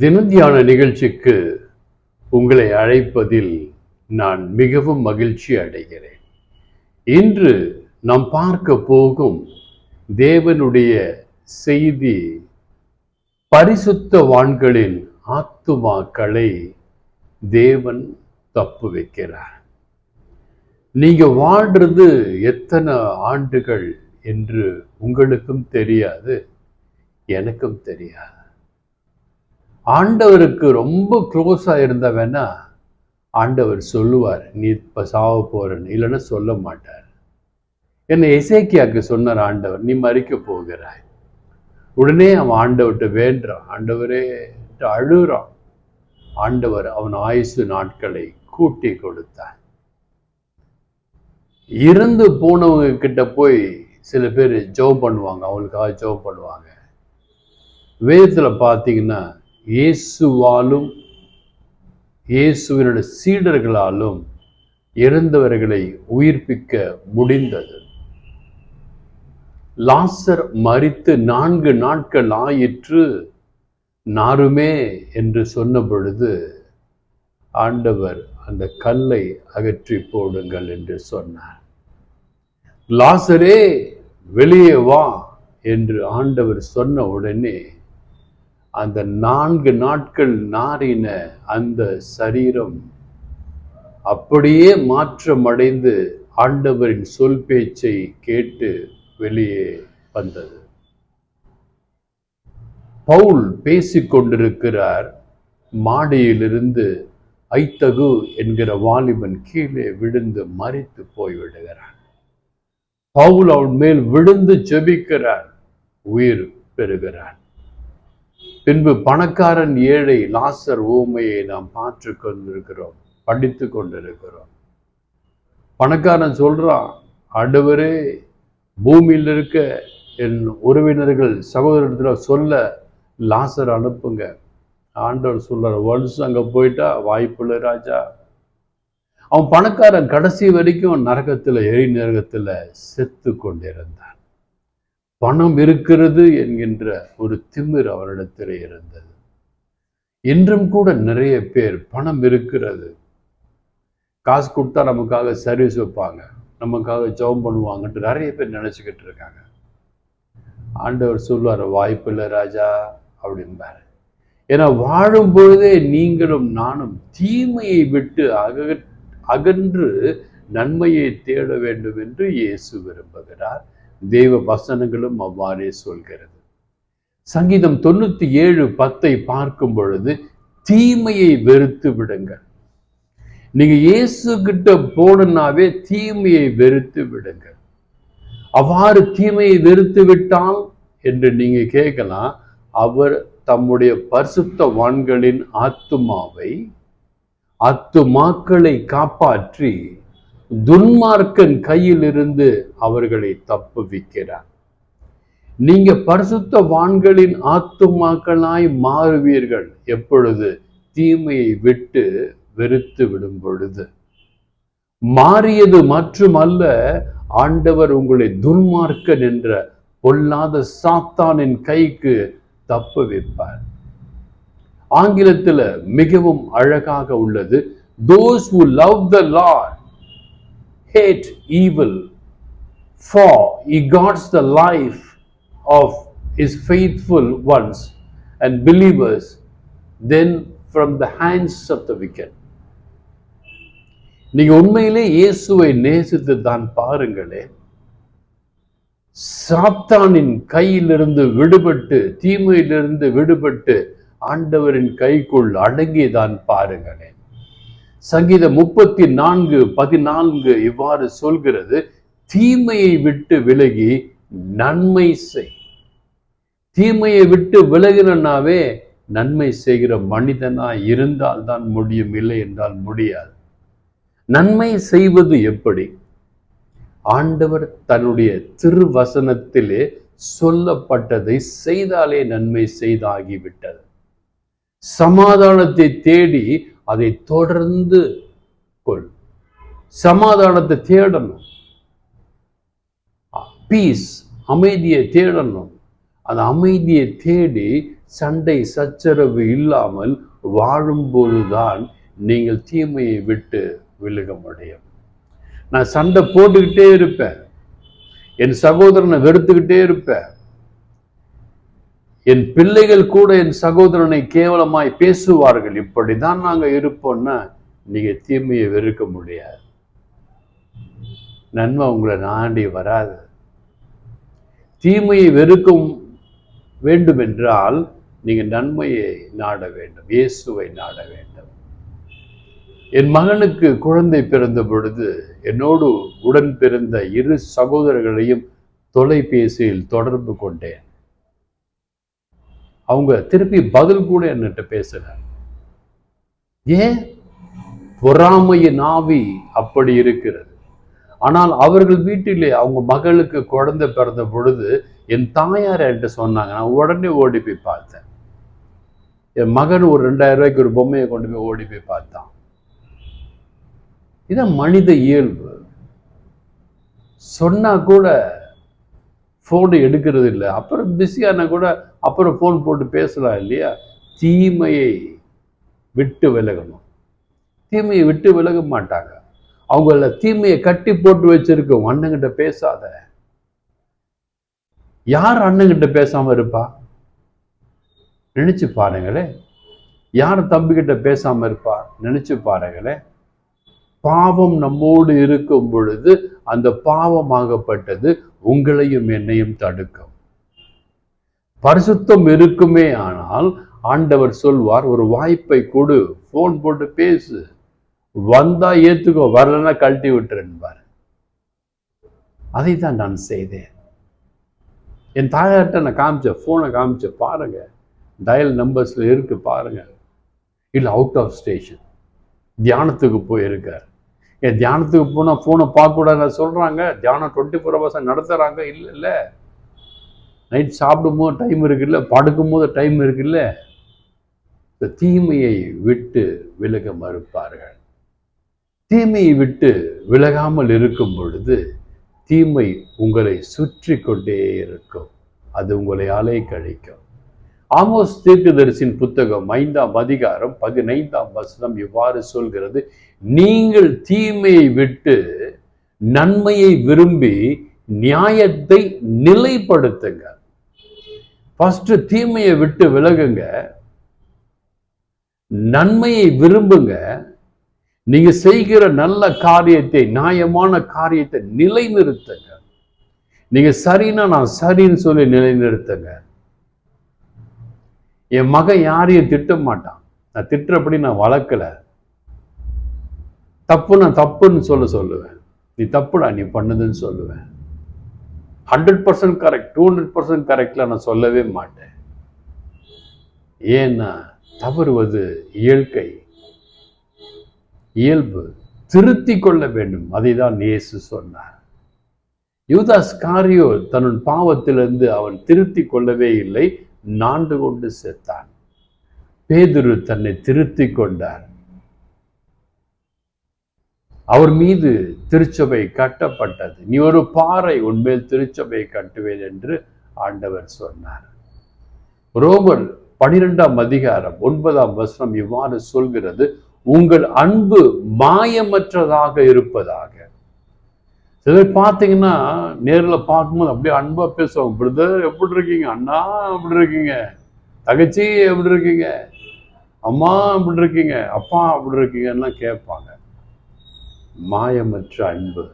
தினத்தியான நிகழ்ச்சிக்கு உங்களை அழைப்பதில் நான் மிகவும் மகிழ்ச்சி அடைகிறேன். இன்று நாம் பார்க்க போகும் தேவனுடைய செய்தி பரிசுத்தவான்களின் ஆத்துமாக்களை தேவன் தப்பு வைக்கிறார். நீங்க வாழ்றது எத்தனை ஆண்டுகள் என்று உங்களுக்கும் தெரியாது எனக்கும் தெரியாது. ஆண்டவருக்கு ரொம்ப க்ளோஸாக இருந்தவனா ஆண்டவர் சொல்லுவார் நீ இப்போ சாவ போறன்னு இல்லைன்னா சொல்ல மாட்டார். என்னை இசைக்கியாக்கு சொன்னார் ஆண்டவர் நீ மறிக்க போகிறாய். உடனே அவன் ஆண்டவர்கிட்ட வேண்டுறான். ஆண்டவரே அழுகிறான் ஆண்டவர் அவன் ஆயுசு நாட்களை கூட்டி கொடுத்தான் இறந்து போனவங்க கிட்ட போய் சில பேர் ஜோ பண்ணுவாங்க. அவங்களுக்காக ஜோ பண்ணுவாங்க. வேதத்தில் பார்த்தீங்கன்னா இயேசுவாலும் இயேசுவினுடைய சீடர்களாலும் இறந்தவர்களை உயிர்ப்பிக்க முடிந்தது. லாசர் மறித்து நான்கு நாட்கள் ஆயிற்று நாருமே என்று சொன்ன பொழுது ஆண்டவர் அந்த கல்லை அகற்றி போடுங்கள் என்று சொன்னார். லாசரே வெளியே வா என்று ஆண்டவர் சொன்ன உடனே அந்த நான்கு நாட்கள் நாறின அந்த சரீரம் அப்படியே மாற்றமடைந்து ஆண்டவரின் சொல் பேச்சை கேட்டு வெளியே வந்தது. பவுல் பேசிக்கொண்டிருக்கிறார் மாடியிலிருந்து ஐத்தகு என்கிற வாலிபன் கீழே விழுந்து மறித்து போய்விடுகிறான். பவுல் அவன் மேல் விழுந்து ஜெபிக்கிறான். உயிர் பெறுகிறான். பின்பு பணக்காரன் ஏழை லாசர் ஊமையை நாம் பார்த்து கொண்டிருக்கிறோம் படித்து கொண்டிருக்கிறோம். பணக்காரன் சொல்றான் அடுவரே பூமியில் இருக்க என் உறவினர்கள் சகோதரத்தில் சொல்ல லாசர் அனுப்புங்க. ஆண்டவர் சொல்றார் ஒன்ஸ் அங்க போயிட்டா வாய்ப்புள்ள ராஜா. அவன் பணக்காரன் கடைசி வரைக்கும் நரகத்துல எரி நரகத்துல செத்து கொண்டிருந்தான். பணம் இருக்கிறது என்கின்ற ஒரு திமிர் அவரிடத்தில் இருந்தது. இன்றும் கூட நிறைய பேர் பணம் இருக்கிறது. காசு கொடுத்தா நமக்காக சர்வீஸ் வைப்பாங்க. நமக்காக ஜெபம் பண்ணுவாங்கன்ட்டு நிறைய பேர் நினச்சிக்கிட்டு இருக்காங்க. ஆண்டவர் சொல்லுவார் வாய்ப்பில்லை ராஜா அப்படிம்பாரு. ஏன்னா வாழும் பொழுதே நீங்களும் நானும் தீமையை விட்டு அக அகன்று நன்மையை தேட வேண்டும் என்று இயேசு விரும்புகிறார். தெய்வ வசனங்களும் அவ்வாறே சொல்கிறது. சங்கீதம் தொண்ணூத்தி ஏழு பத்தை பார்க்கும் பொழுது தீமையை வெறுத்து விடுங்கள். நீங்க இயேசு கிட்ட போனாவே தீமையை வெறுத்து விடுங்கள். அவ்வாறு தீமையை வெறுத்து விட்டால் என்று நீங்க கேட்கலாம் அவர் தம்முடைய பரிசுத்த வான்களின் ஆத்துமாவை அத்துமாக்களை காப்பாற்றி துன்மார்க்கன் கையிலிருந்து அவர்களை தப்புவிக்கிறார் நீங்க பரிசுத்த வான்களின் ஆத்துமாக்களாய் மாறுவீர்கள். எப்பொழுது? தீமையை விட்டு வெறுத்து விடும் பொழுது. மாறியது மட்டுமல்ல ஆண்டவர் உங்களை துன்மார்க்கன் என்ற பொல்லாத சாத்தானின் கைக்கு தப்பு வைப்பார் ஆங்கிலத்தில் மிகவும் அழகாக உள்ளது those love the the hate evil for he guards the life of his faithful ones and believers then from the hands of the wicked நீங்க உண்மையிலே இயேசுவை நேசித்து தான் பாருங்களே சாத்தானின் கையிலிருந்து விடுபட்டு தீமையிலிருந்து விடுபட்டு ஆண்டவரின் கைக்குள் அடங்கி தான் பாருங்களேன் சங்கீதம் முப்பத்தி நான்கு பதினான்கு இவ்வாறு சொல்கிறது தீமையை விட்டு விலகி நன்மை செய். தீமையை விட்டு விலகினாவே நன்மை செய்கிற மனிதனா இருந்தால் தான் முடியும் இல்லை என்றால் முடியாது. நன்மை செய்வது எப்படி? ஆண்டவர் தன்னுடைய திருவசனத்திலே சொல்லப்பட்டதை செய்தாலே நன்மை செய்தாகிவிட்டது. சமாதானத்தை தேடி அதை தொடர்ந்து கொள். சமாதானத்தை தேடணும். பீஸ் அமைதியை தேடணும். அந்த அமைதியை தேடி சண்டை சச்சரவு இல்லாமல் வாழும்போதுதான் நீங்கள் தீமையை விட்டு விலக முடியும். நான் சண்டை போட்டுக்கிட்டே இருப்பேன். என் சகோதரனை வெறுத்துக்கிட்டே இருப்பேன். என் பிள்ளைகள் கூட என் சகோதரனை கேவலமாய் பேசுவார்கள். இப்படிதான் நாங்கள் இருப்போம்னா நீங்க தீமையை வெறுக்க முடியாது. நன்மை உங்களை நாடி வராது. தீமையை வெறுக்கும் வேண்டும் என்றால் நீங்க நன்மையை நாட வேண்டும் இயேசுவை நாட வேண்டும். என் மகனுக்கு குழந்தை பிறந்த பொழுது என்னோடு உடன் பிறந்த இரு சகோதரர்களையும் தொலைபேசியில் தொடர்பு கொண்டேன். அவங்க திருப்பி பதில் கூட என்னட்ட பேசல. ஏன்? பொறாமையின் ஆவி அப்படி இருக்கிறது. ஆனால் அவர்கள் வீட்டிலே அவங்க மகளுக்கு குழந்தை பிறந்த பொழுது என் தாயார் என்கிட்ட சொன்னாங்க நான் உடனே ஓடி போய் பார்த்தேன். என் மகன் ஒரு ரெண்டாயிரம் ரூபாய்க்கு ஒரு பொம்மையை கொண்டு போய் ஓடி போய் பார்த்தான். இதான் மனித இயல்பு. சொன்னா கூட ஃபோனு எடுக்கிறது இல்லை. அப்புறம் பிஸியான கூட அப்புறம் ஃபோன் போட்டு பேசலாம் இல்லையா? தீமையை விட்டு விலகணும். தீமையை விட்டு விலக மாட்டாங்க. அவங்கள தீமையை கட்டி போட்டு வச்சிருக்கோம் அண்ணங்கிட்ட பேசாத. யார் அண்ணங்கிட்ட பேசாமல் இருப்பா? நினைச்சு பாருங்களே. யார் தம்பிக்கிட்ட பேசாமல் இருப்பா? நினைச்சு பாருங்களே. பாவம் நம்மோடு இருக்கும் பொழுது அந்த பாவமாகப்பட்டது உங்களையும் என்னையும் தடுக்கும். பரிசுத்தம் இருக்குமே ஆனால் ஆண்டவர் சொல்வார் ஒரு வாய்ப்பை கொடு ஃபோன் போட்டு பேசு. வந்தா ஏத்துக்கோ வரலன்னா கழட்டி விட்டுருன்பார் அதை தான் நான் செய்தேன். என் தாயார்கிட்ட நான் காமிச்சேன் ஃபோனை காமிச்சேன் பாருங்க டயல் நம்பர்ஸ்ல இருக்கு பாருங்க. இல்லை அவுட் ஆஃப் ஸ்டேஷன் தியானத்துக்கு போயிருக்கார். என் தியானத்துக்கு போனால் ஃபோனை பார்க்கக்கூடாதுன்னு சொல்கிறாங்க தியானம் டுவெண்ட்டி ஃபோர் ஹவர்ஸாக நடத்துகிறாங்க இல்லை இல்லை. நைட் சாப்பிடும் போது டைம் இருக்குல்ல படுக்கும் போது டைம் இருக்குல்ல இந்த தீமையை விட்டு விலக மறுப்பார்கள். தீமையை விட்டு விலகாமல் இருக்கும் பொழுது தீமை உங்களை சுற்றி கொண்டே இருக்கும். அது உங்களை அலை கழிக்கும். ஆமோஸ் தீர்க்கதரிசின் புத்தகம் ஐந்தாம் அதிகாரம் பதினைந்தாம் வசனம் இவ்வாறு சொல்கிறது நீங்கள் தீமையை விட்டு நன்மையை விரும்பி நியாயத்தை நிலைப்படுத்துங்க ஃபஸ்ட்டு தீமையை விட்டு விலகுங்க. நன்மையை விரும்புங்க. நீங்க செய்கிற நல்ல காரியத்தை நியாயமான காரியத்தை நிலைநிறுத்துங்க. நீங்க சரின்னா நான் சரின்னு சொல்லி நிலைநிறுத்துங்க. என் மகன் யாரையும் திட்ட மாட்டான் நான் திட்டுறபடி நான் வளர்க்கல. தப்பு நான் தப்புன்னு சொல்ல சொல்லுவேன். நீ தப்புடா நீ பண்ணுதுன்னு சொல்லுவேன். Hundred percent correct two hundred percent கரெக்டில் நான் சொல்லவே மாட்டேன். ஏன்னா தவறுவது இயற்கை. இயல்பு திருத்தி கொள்ள வேண்டும் அதை தான் இயேசு சொன்னார். யூதாஸ் காரியோ தன் பாவத்திலிருந்து அவன் திருத்தி கொள்ளவே இல்லை நாண்டு கொண்டு செத்தான். பேதுரு தன்னை திருத்தி கொண்டார். அவர் மீது திருச்சபை கட்டப்பட்டது. நீ ஒரு பாறை உன்மேல் திருச்சபை கட்டுவேன் என்று ஆண்டவர் சொன்னார். ரோமர் பனிரெண்டாம் அதிகாரம் ஒன்பதாம் வசனம் இவ்வாறு சொல்கிறது உங்கள் அன்பு மாயமற்றதாக இருப்பதாக. சிலர் பார்த்தீங்கன்னா நேரில் பார்க்கும்போது அப்படியே அன்பாக பேசுவாங்க. பிரதர் எப்படி இருக்கீங்க? அண்ணா எப்படி இருக்கீங்க? தகச்சி எப்படி இருக்கீங்க? அம்மா எப்படி இருக்கீங்க? அப்பா எப்படி இருக்கீங்கன்னா கேட்பாங்க. மாயமற்ற அன்பு.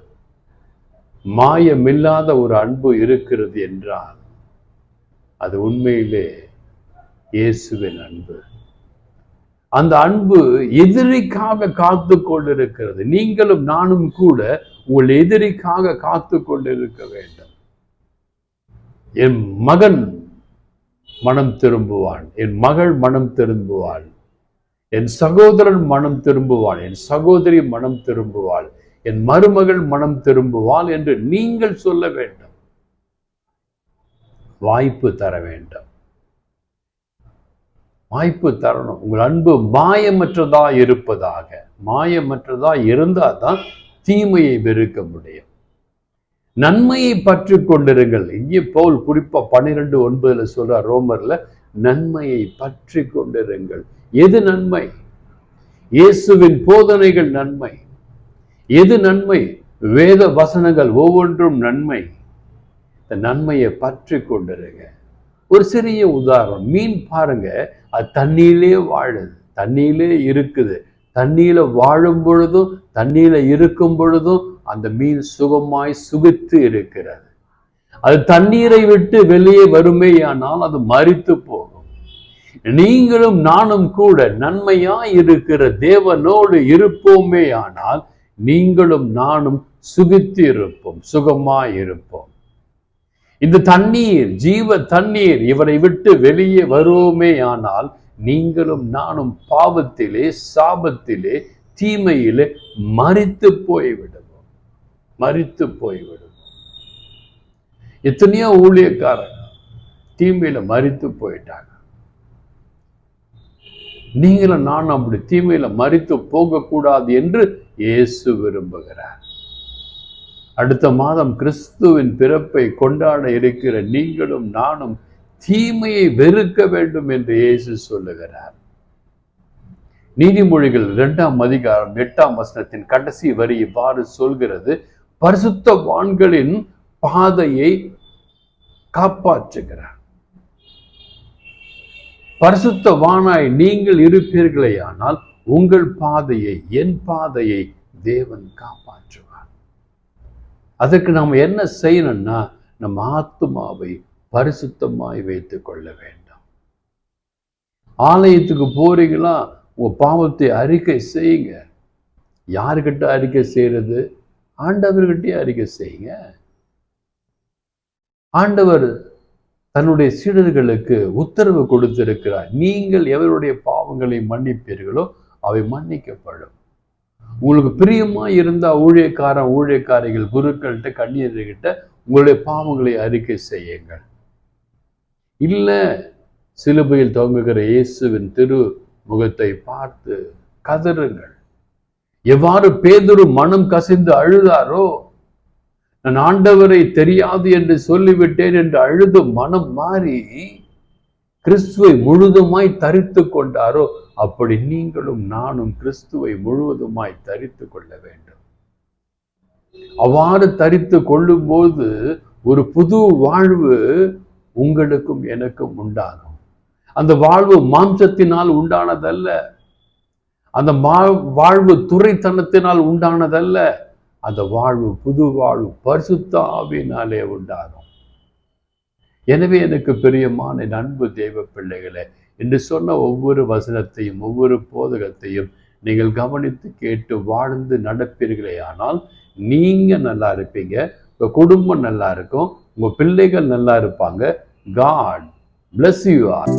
மாயமில்லாத ஒரு அன்பு இருக்கிறது என்றால் அது உண்மையிலே இயேசுவின் அன்பு. அந்த அன்பு எதிரிக்காக காத்து கொண்டிருக்கிறது. நீங்களும் நானும் கூட உங்கள் எதிரிக்காக காத்து கொண்டிருக்க வேண்டும். என் மகன் மனம் திரும்புவான். என் மகள் மனம் திரும்புவாள். என் சகோதரன் மனம் திரும்புவாள் என் சகோதரி மனம் திரும்புவாள் என் மருமகள் மனம் திரும்புவாள் என்று நீங்கள் சொல்ல வேண்டும். வாய்ப்பு தர வேண்டும். வாய்ப்பு தரணும். உங்கள் அன்பு மாயமற்றதா இருப்பதாக மாயமற்றதா இருந்தால் தான் தீமையை வெறுக்க முடியும். நன்மையை பற்றி கொண்டிருங்கள். இங்கே போல் குறிப்பா பன்னிரெண்டு ஒன்பதுல சொல்றார் ரோமர்ல நன்மையை பற்றி கொண்டிருங்கள். எது நன்மை? இயேசுவின் போதனைகள் நன்மை. எது நன்மை? வேத வசனங்கள் ஒவ்வொன்றும் நன்மை. இந்த நன்மையை பற்றி கொண்டிருங்க. ஒரு சிறிய உதாரணம். மீன் பாருங்க. அது தண்ணியிலே வாழுது. தண்ணியிலே இருக்குது. தண்ணியில வாழும் பொழுதும் தண்ணியில இருக்கும் பொழுதும் அந்த மீன் சுகமாய் சுகித்து இருக்கிறது. அது தண்ணீரை விட்டு வெளியே வருமேயானால் அது மறித்து போகும். நீங்களும் நானும் கூட நன்மையாய் இருக்கிற தேவனோடு இருப்போமே ஆனால் நீங்களும் நானும் சுகித்து இருப்போம் சுகமாய் இருப்போம் இந்த தண்ணீர் ஜீவ தண்ணீர் இவரை விட்டு வெளியே வருவோமே ஆனால் நீங்களும் நானும் பாவத்திலே சாபத்திலே தீமையிலே மறித்து போய்விடுவோம். மறித்து போய்விடுவோம். எத்தனையோ ஊழியக்காரங்க தீமையில மறித்து போயிட்டாங்க. நீங்களும் நானும் அப்படி தீமையில மறித்து போகக்கூடாது என்று இயேசு விரும்புகிறார். அடுத்த மாதம் கிறிஸ்துவின் பிறப்பை கொண்டாட இருக்கிற நீங்களும் நானும் தீமையை வெறுக்க வேண்டும் என்று இயேசு சொல்லுகிறார். நீதிமொழிகள் இரண்டாம் அதிகாரம் எட்டாம் வசனத்தின் கடைசி வரி இவ்வாறு சொல்கிறது பரிசுத்த வான்களின் பாதையை காப்பாற்றுகிறார். பரிசுத்த வானாய் நீங்கள் இருப்பீர்களே ஆனால் உங்கள் பாதையை என் பாதையை தேவன் காப்பாற்றுவார். அதுக்கு நாம் என்ன செய்யணும்னா நம்ம ஆத்மாவை பரிசுத்தமாய் வைத்துக் கொள்ள வேண்டும். ஆலயத்துக்கு போறீங்களா? உங்க பாவத்தை அறிக்கை செய்யுங்க. யாருக்கிட்ட அறிக்கை செய்யறது? ஆண்டவர்கிட்டயே அறிக்கை செய்யுங்க. ஆண்டவர் தன்னுடைய சீடர்களுக்கு உத்தரவு கொடுத்திருக்கிறார். நீங்கள் எவருடைய பாவங்களை மன்னிப்பீர்களோ அவை மன்னிக்கப்படும். உங்களுக்கு பிரியமா இருந்தா ஊழியக்காரன் ஊழியக்காரிகள் குருக்கள்கிட்ட கண்ணியர்கிட்ட உங்களுடைய பாவங்களை அறிக்கை செய்யுங்கள். இல்லை சிலுவையில் தொங்குகிற இயேசுவின் திரு முகத்தை பார்த்து கதறுங்கள். எவ்வாறு பேதொரு மனம் கசிந்து அழுதாரோ நான் ஆண்டவரை தெரியாது என்று சொல்லிவிட்டேன் என்று அழுது மனம் மாறி கிறிஸ்துவை முழுதுமாய் தரித்து கொண்டாரோ அப்படி நீங்களும் நானும் கிறிஸ்துவை முழுவதுமாய் தரித்து கொள்ள வேண்டும். அவ்வாறு தரித்து கொள்ளும்போது ஒரு புது வாழ்வு உங்களுக்கும் எனக்கும் உண்டாகும். அந்த வாழ்வு மாம்சத்தினால் உண்டானதல்ல. அந்த வாழ்வு துறைத்தனத்தினால் உண்டானதல்ல. அந்த வாழ்வு புது வாழ்வு பரிசுத்தாவினாலே உண்டாகும். எனவே எனக்கு பிரியமான நண்பு தெய்வ பிள்ளைகளே என்று சொன்ன ஒவ்வொரு வசனத்தையும் ஒவ்வொரு போதகத்தையும் நீங்கள் கவனித்து கேட்டு வாழ்ந்து நடப்பீர்களே. ஆனால் நீங்க நல்லா இருப்பீங்க உங்க குடும்பம் நல்லா இருக்கும் உங்க பிள்ளைகள் நல்லா இருப்பாங்க. God bless you are